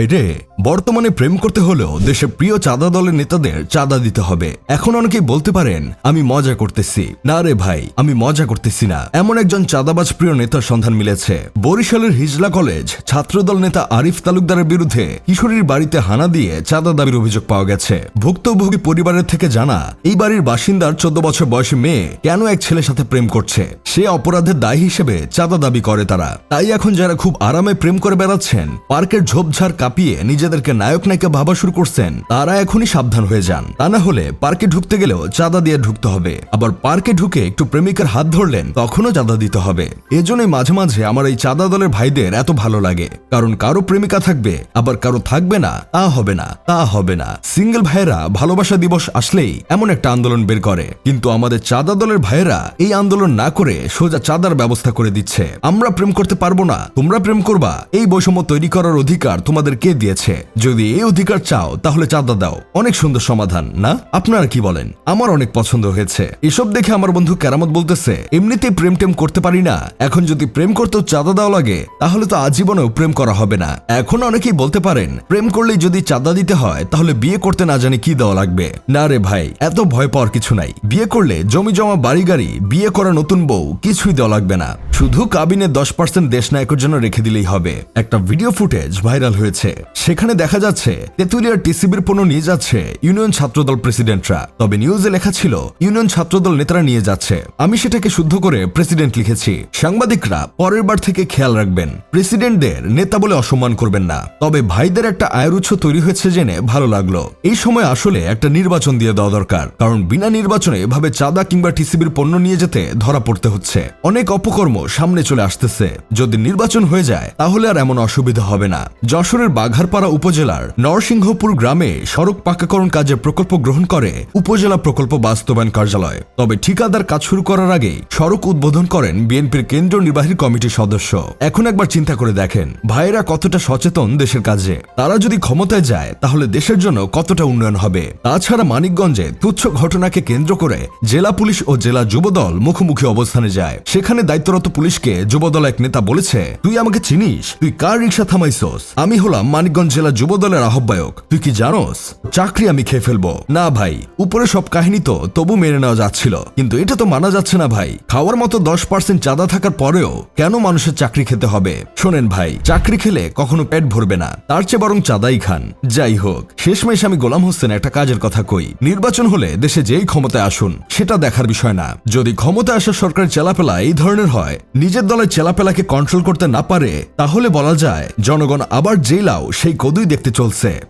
Friday. বর্তমানে প্রেম করতে হলেও দেশে প্রিয় চাঁদা দলের নেতাদের চাঁদা দিতে হবে। এখন অনেকেই বলতে পারেন, আমি মজা করতেছি। না রে ভাই, আমি মজা করতেছি না। এমন একজন চাঁদাবাজ প্রিয় নেতার সন্ধান মিলেছে। বরিশালের হিজলা কলেজ ছাত্রদল নেতা আরিফ তালুকদারের বিরুদ্ধে কিশোরীর বাড়িতে হানা দিয়ে চাঁদা দাবির অভিযোগ পাওয়া গেছে। ভুক্তভোগী পরিবারের থেকে জানা, এই বাড়ির বাসিন্দার চোদ্দ বছর বয়সী মেয়ে কেন এক ছেলের সাথে প্রেম করছে? সে অপরাধের দায় হিসেবে চাঁদা দাবি করে তারা। তাই এখন যারা খুব আরামে প্রেম করে বেড়াচ্ছেন, পার্কের ঝোপঝাড় কাঁপিয়ে নিজেদেরকে নায়ক নায়িকা ভাবা শুরু করছেন, তারা এখনই সাবধান হয়ে যান। তা না হলে পার্কে ঢুকতে গেলেও চাঁদা দিয়ে ঢুকতে হবে। আবার পার্কে ঢুকে একটু প্রেমিকার হাত ধরলেন, তখনও চাঁদা দিতে হবে। এজন্যই মাঝে মাঝে আমার এই চাঁদা দলের ভাইদের এত ভালো লাগে। কারণ কারও প্রেমিকা থাকবে, আবার কারও থাকবে না, তা হবে না, তা হবে না। সিঙ্গেল ভাইয়েরা ভালোবাসা দিবস আসলেই এমন একটা আন্দোলন বের করে। কিন্তু আমাদের চাঁদা দলের ভাইয়েরা এই আন্দোলন না করে সোজা চাঁদার ব্যবস্থা করে দিচ্ছে। আমরা প্রেম করতে পারব না, তোমরা প্রেম করবা। এই বৈষম্য তৈরি করার অধিকার তোমাদের কে দিয়েছে? যদি এই অধিকার চাও, তাহলে চাঁদা দাও। অনেক সুন্দর সমাধান, না? আপনারা কি বলেন? আমার অনেক পছন্দ হয়েছে। এসব দেখে আমার বন্ধু কেরামত বলতেছে এমনিতেই প্রেম টেম করতে পারি না। এখন যদি প্রেম করতেও চাঁদা দেওয়া লাগে, তাহলে তো আজীবনেও প্রেম করা হবে না। এখন অনেকেই বলতে পারেন, প্রেম করলেই যদি চাঁদা দিতে হয়, তাহলে বিয়ে করতে না জানি কি দেওয়া লাগবে? না রে ভাই, এত ভয় পাওয়ার কিছু নাই। বিয়ে করলে জমি জমা বাড়ি গাড়ি বিয়ে করা নতুন বউ, কিছুই দেওয়া লাগবে না। শুধু কাবিনে দশ পার্সেন্ট দেশ নায়কের জন্য রেখে দিলেই হবে। একটা ভিডিও ফুটেজ ভাইরাল হয়েছে। সেখানে দেখা যাচ্ছে, তেঁতুলিয়ার টিসিবির পণ্য নিয়ে যাচ্ছে ইউনিয়ন ছাত্রদল প্রেসিডেন্টরা। তবে নিউজে লেখা ছিল, ইউনিয়ন ছাত্রদল নেতারা নিয়ে যাচ্ছে। আমি সেটাকে শুদ্ধ করে প্রেসিডেন্ট লিখেছি। সাংবাদিকরা পরের বার থেকে খেয়াল রাখবেন, প্রেসিডেন্টদের নেতা বলে অসম্মান করবেন না। তবে ভাইদের একটা আয়ের উৎস তৈরি হয়েছে জেনে ভালো লাগল। এই সময় আসলে একটা নির্বাচন দিয়ে দেওয়া দরকার, কারণ বিনা নির্বাচনে এভাবে চাঁদা কিংবা টিসিবির পণ্য নিয়ে যেতে ধরা পড়তে হচ্ছে। অনেক অপকর্ম সামনে চলে আসতেছে। যদি নির্বাচন হয়ে যায়, তাহলে আর এমন অসুবিধা হবে না। যশোরের বাঘারপাড়া উপজেলার নরসিংহপুর গ্রামে সড়ক পাকাকরণ কাজের প্রকল্প গ্রহণ করে উপজেলা প্রকল্প বাস্তবায়ন কার্যালয়। তবে ঠিকাদার কাজ শুরু করার আগে সড়ক উদ্বোধন করেন বিএনপির কেন্দ্রীয় নির্বাহী কমিটির সদস্য। এখন একবার চিন্তা করে দেখেন, ভাইয়েরা কতটা সচেতন দেশের কাজে। তারা যদি ক্ষমতায় যায়, তাহলে দেশের জন্য কতটা উন্নয়ন হবে? তাছাড়া মানিকগঞ্জে তুচ্ছ ঘটনাকে কেন্দ্র করে জেলা পুলিশ ও জেলা যুবদল মুখোমুখি অবস্থানে যায়। সেখানে দায়িত্বরত পুলিশকে যুবদল এক নেতা বলেছে, তুই আমাকে চিনিস? তুই কার রিক্সা থামাইছস? আমি হলাম মানিকগঞ্জ জেলা যুবদলের আহ্বায়ক। তুই কি জানোস? চাকরি আমি খেয়ে ফেলব। না ভাই, উপরে সব কাহিনী তো তবু মেনে নেওয়া যাচ্ছিল। কিন্তু এটা তো মানা যাচ্ছে না ভাই। খাওয়ার মতো দশ পার্সেন্ট চাঁদা থাকার পরেও কেন মানুষের চাকরি খেতে হবে? শোনেন ভাই, চাকরি খেলে কখনো পেট ভরবে না। তার চেয়ে বরং চাঁদাই খান। যাই হোক, শেষমেশ আমি গোলাম হোসেন একটা কাজের কথা কই। নির্বাচন হলে দেশে যেই ক্ষমতায় আসুন, সেটা দেখার বিষয় না। যদি ক্ষমতা আসা সরকারের চেলাপেলা এই ধরনের হয় নিজের দলের চেলাপেলাকে কন্ট্রোল করতে না পারে, তাহলে বলা যায়, জনগণ আবার জেলাও সেই কদুই দেখতে চলছে।